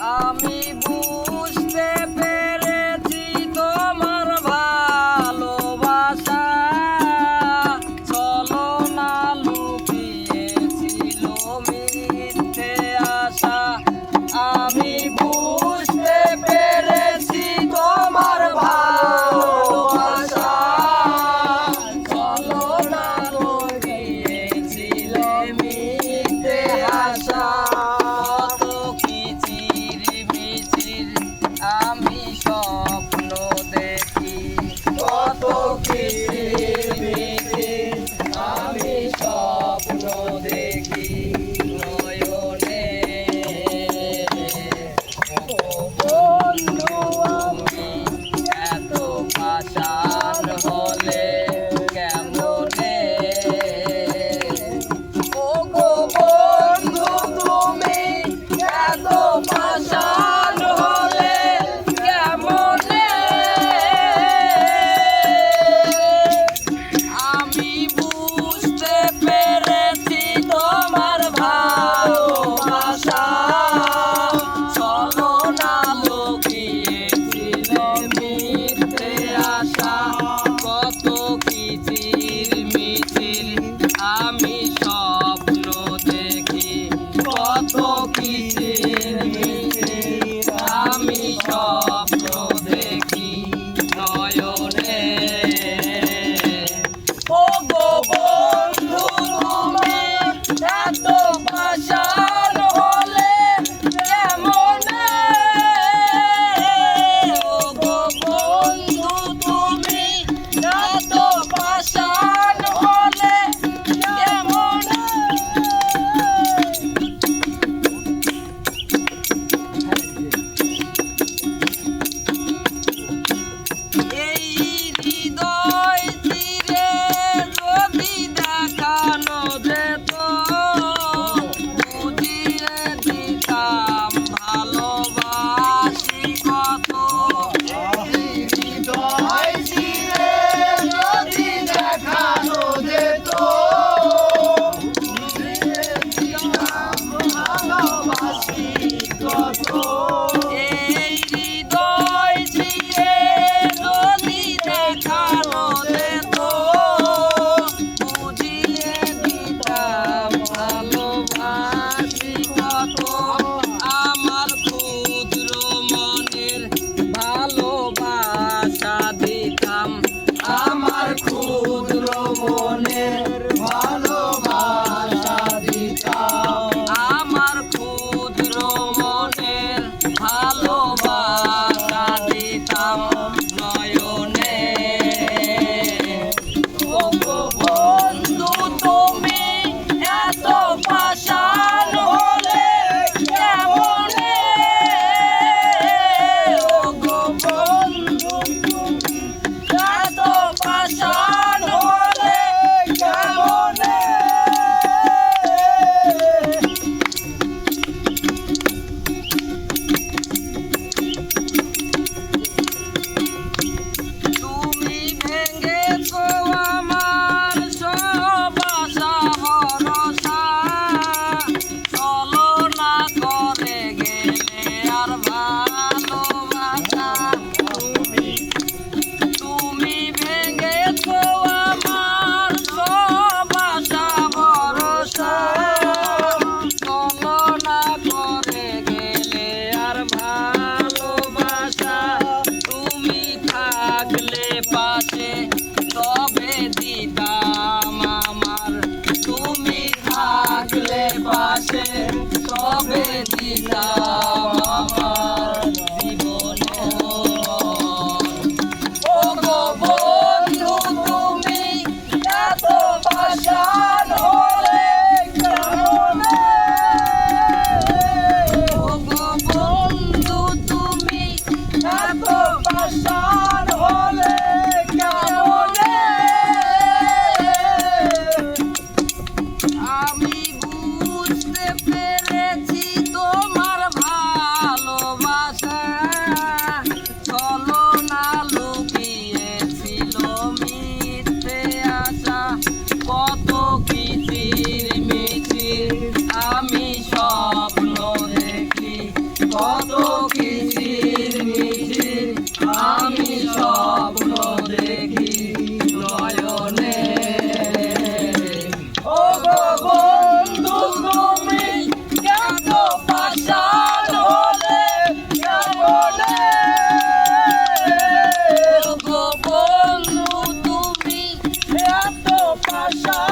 আমি 감사합니다. 嗯。তবে কত কিচির মিচির আমি স্বপ্ন দেখি নয়নে। ও গো বন্ধু, তুমি কেন পাশান হলে? কেমনে? ও গো বন্ধু, তুমি এত পাশান